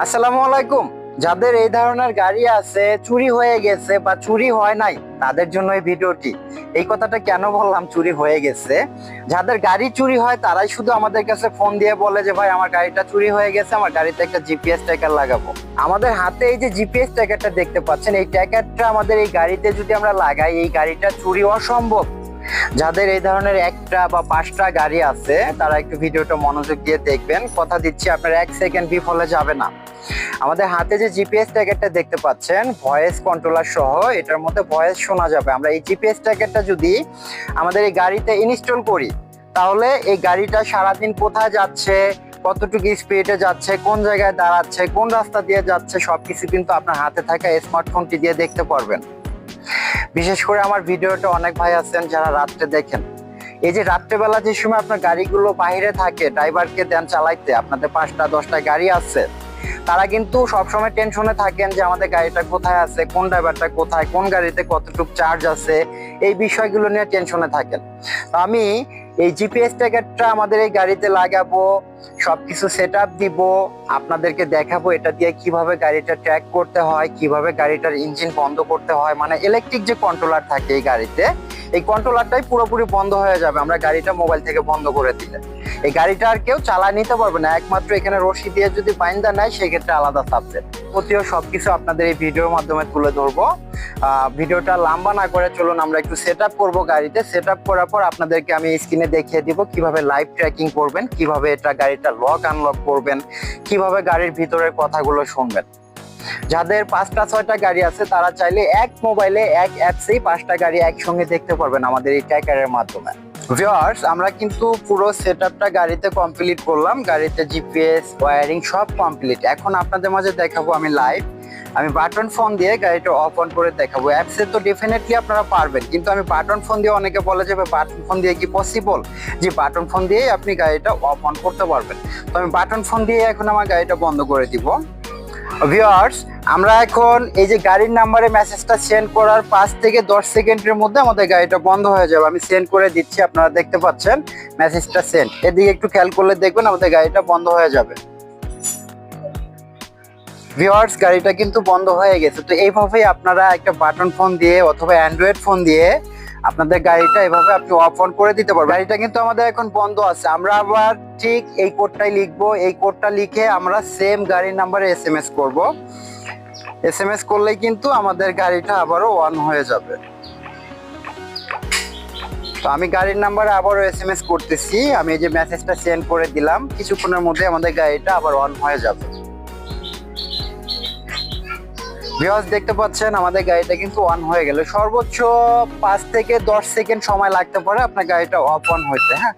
আসসালামু আলাইকুম। যাদের এই ধরনের গাড়ি আছে, চুরি হয়ে গেছে বা চুরি হয় নাই, তাদের জন্য এই ভিডিওটি। এই কথাটা কেন বললাম, চুরি হয়ে গেছে? যাদের গাড়ি চুরি হয়, তারাই শুধু আমাদের কাছে ফোন দিয়ে বলে যে, ভাই, আমার গাড়িটা চুরি হয়ে গেছে, আমার গাড়িতে একটা জিপিএস ট্যাকার লাগাবো। আমাদের হাতে এই যে জিপিএস ট্যাকারটা দেখতে পাচ্ছেন, এই ট্যাকারটা আমাদের এই গাড়িতে যদি আমরা লাগাই, এই গাড়িটা চুরি অসম্ভব যাদের এই ধরনের একটা বা পাঁচটা গাড়ি আছে, তারা একটু ভিডিওটা মনোযোগ দিয়ে দেখবেন। কথা দিচ্ছি, আপনার এক সেকেন্ড বিফলে যাবে না। আমাদের হাতে যে জিপিএস ট্র্যাকারটা দেখতে পাচ্ছেন, ভয়েস কন্ট্রোলার সহ, এটার মধ্যে ভয়েস শোনা যাবে। আমরা এই জিপিএস ট্র্যাকারটা যদি আমাদের এই গাড়িতে ইনস্টল করি, তাহলে এই গাড়িটা সারাদিন কোথায় যাচ্ছে, কতটুকু স্পিডে যাচ্ছে, কোন জায়গায় দাঁড়াচ্ছে, কোন রাস্তা দিয়ে যাচ্ছে, সবকিছু কিন্তু আপনার হাতে থাকা স্মার্টফোনটি দিয়ে দেখতে পারবেন। বিশেষ করে আমার ভিডিওটা অনেক ভাই আছেন যারা রাত্রে দেখেন। এই যে রাত্রেবেলা যে সময় আপনার গাড়িগুলো বাহিরে থাকে, ড্রাইভারকে দেন চালাইতে, আপনাদের পাঁচটা, দশটা গাড়ি আছে, তারা কিন্তু সবসময় টেনশনে থাকেন যে আমাদের গাড়িটা কোথায় আছে, কোন ড্রাইভারটা কোথায়, কোন গাড়িতে কতটুকু চার্জ আছে, এই বিষয়গুলো নিয়ে টেনশনে থাকেন। আমি এই জিপিএস ট্র্যাকারটা আমাদের এই গাড়িতে লাগাবো, সবকিছু সেট আপ দিব, আপনাদেরকে দেখাবো এটা দিয়ে কীভাবে গাড়িটা ট্র্যাক করতে হয়, কীভাবে গাড়িটার ইঞ্জিন বন্ধ করতে হয় মানে ইলেকট্রিক যে কন্ট্রোলার থাকে এই গাড়িতে, এই কন্ট্রোলারটাই পুরোপুরি বন্ধ হয়ে যাবে, আমরা গাড়িটা মোবাইল থেকে বন্ধ করে দিলে। এই গাড়িটা আর কেউ চালায় নিতে পারবে না, একমাত্র এখানে রশি দিয়ে যদি বাইন্দা নেয়, সেক্ষেত্রে আলাদা সাবজেক্ট প্রতিও সবকিছু আপনাদের এই ভিডিওর মাধ্যমে তুলে ধরবো। ভিডিওটা লম্বা না করে চলুন, আমরা একটু সেট আপ করব গাড়িতে। সেট আপ করার পর আপনাদেরকে আমি স্ক্রিনে দেখিয়ে দিব কীভাবে লাইভ ট্র্যাকিং করবেন, কীভাবে এটা গাড়িটা লক আনলক করবেন, কীভাবে গাড়ির ভিতরের কথাগুলো শুনবেন। যাদের পাঁচটা, ছয়টা গাড়ি আছে, তারা চাইলে এক মোবাইলে এক অ্যাপসেই পাঁচটা গাড়ি একসঙ্গে দেখতে পারবেন আমাদের এই ট্র্যাকারের মাধ্যমে। ভিউয়ার্স আমরা কিন্তু পুরো সেটআপটা গাড়িতে কমপ্লিট করলাম। গাড়িতে জিপিএস ওয়্যারিং সব কমপ্লিট এখন আপনাদের মাঝে দেখাবো আমি লাইভ আমি বাটন ফোন দিয়ে গাড়িটা অফ অন করে দেখাবো। অ্যাপসে তো ডেফিনেটলি আপনারা পারবেন। কিন্তু আমি বাটন ফোন দিয়ে অনেকে বলে যে বাটন ফোন দিয়ে কি পসিবল যে বাটন ফোন দিয়েই আপনি গাড়িটা অফ অন করতে পারবেন। তো আমি বাটন ফোন দিয়ে এখন আমার গাড়িটা বন্ধ করে দিব। ভিউয়ার্স আমরা এখন এই যে গাড়ির নাম্বারে মেসেজটা সেন্ড করার পাঁচ থেকে দশ সেকেন্ডের মধ্যে আমাদের গাড়িটা বন্ধ হয়ে যাবে। আমি সেন্ড করে দিচ্ছি, আপনারা দেখতে পাচ্ছেন মেসেজটা সেন্ড এদিকে একটু খেয়াল করলে দেখবেন আমাদের গাড়িটা বন্ধ হয়ে যাবে। ভিউয়ার্স গাড়িটা কিন্তু বন্ধ হয়ে গেছে। তো এইভাবেই আপনারা একটা বাটন ফোন দিয়ে অথবা অ্যান্ড্রয়েড ফোন দিয়ে আপনাদের গাড়িটা এভাবে আপনি অফ অন করে দিতে পারবেন। গাড়িটা কিন্তু আমাদের এখন বন্ধ আছে। আমরা আবার ঠিক এই কোডটাই লিখব। এই কোডটা লিখে আমরা সেম গাড়ির নাম্বারে এস এম এস করব। এস এম এস করলেই কিন্তু আমাদের গাড়িটা আবারও অন হয়ে যাবে। তো আমি গাড়ির নাম্বারে আবারও এস এম এস করতেছি। আমি এই যে মেসেজটা সেন্ড করে দিলাম। কিছুক্ষণের মধ্যে আমাদের গাড়িটা আবার অন হয়ে যাবে। ভিউয়ার্স দেখতে পাচ্ছেন, আমাদের গাড়িটা কিন্তু অন হয়ে গেল। সর্বোচ্চ পাঁচ থেকে দশ সেকেন্ড সময় লাগতে পারে আপনার গাড়িটা অফ অন হইতে হ্যাঁ?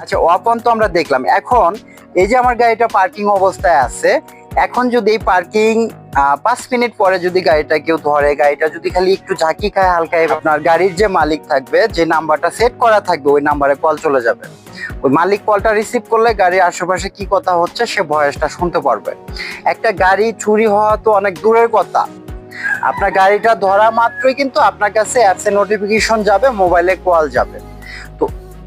আচ্ছা অফ অন তো আমরা দেখলাম। এখন এই যে আমার গাড়িটা পার্কিং অবস্থায় আছে, এখন যদি এই পার্কিং পাঁচ মিনিট পরে যদি গাড়িটা কেউ ধরে, গাড়িটা যদি খালি একটু ঝাঁকি খায় হালকা, আপনার গাড়ির যে মালিক থাকবে, যে নাম্বারটা সেট করা থাকবে, ওই নাম্বারে কল চলে যাবে। ওই মালিক কলটা রিসিভ করলে গাড়ির আশেপাশে কি কথা হচ্ছে সে ভয়েসটা শুনতে পারবে। একটা গাড়ি চুরি হওয়া তো অনেক দূরের কথা। আপনার গাড়িটা ধরা মাত্রই কিন্তু আপনার কাছে অ্যাপসে নোটিফিকেশন যাবে মোবাইলে কল যাবে। তো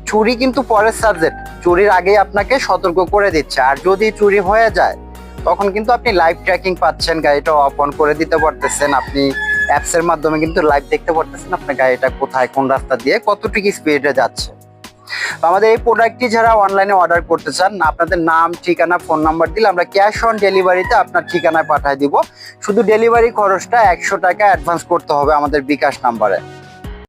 চুরি কিন্তু পরের সাবজেক্ট চুরির আগেই আপনাকে সতর্ক করে দিচ্ছে। আর যদি চুরি হয়ে যায়, তখন কিন্তু আপনি লাইভ ট্র্যাকিং পাচ্ছেন, গাড়িটা অফ অন করে দিতে পারতেছেন। আপনি অ্যাপসের মাধ্যমে কিন্তু লাইভ দেখতে পারতেছেন আপনার গাড়িটা কোথায়, কোন রাস্তা দিয়ে কতটুকু স্পিডে যাচ্ছে। তো আমাদের এই প্রোডাক্টটি যারা অনলাইনে অর্ডার করতে চান, আপনাদের নাম, ঠিকানা ফোন নাম্বার দিলে আমরা ক্যাশ অন ডেলিভারিতে আপনার ঠিকানায় পাঠিয়ে দিব। শুধু ডেলিভারি খরচটা একশো টাকা অ্যাডভান্স করতে হবে আমাদের বিকাশ নাম্বারে।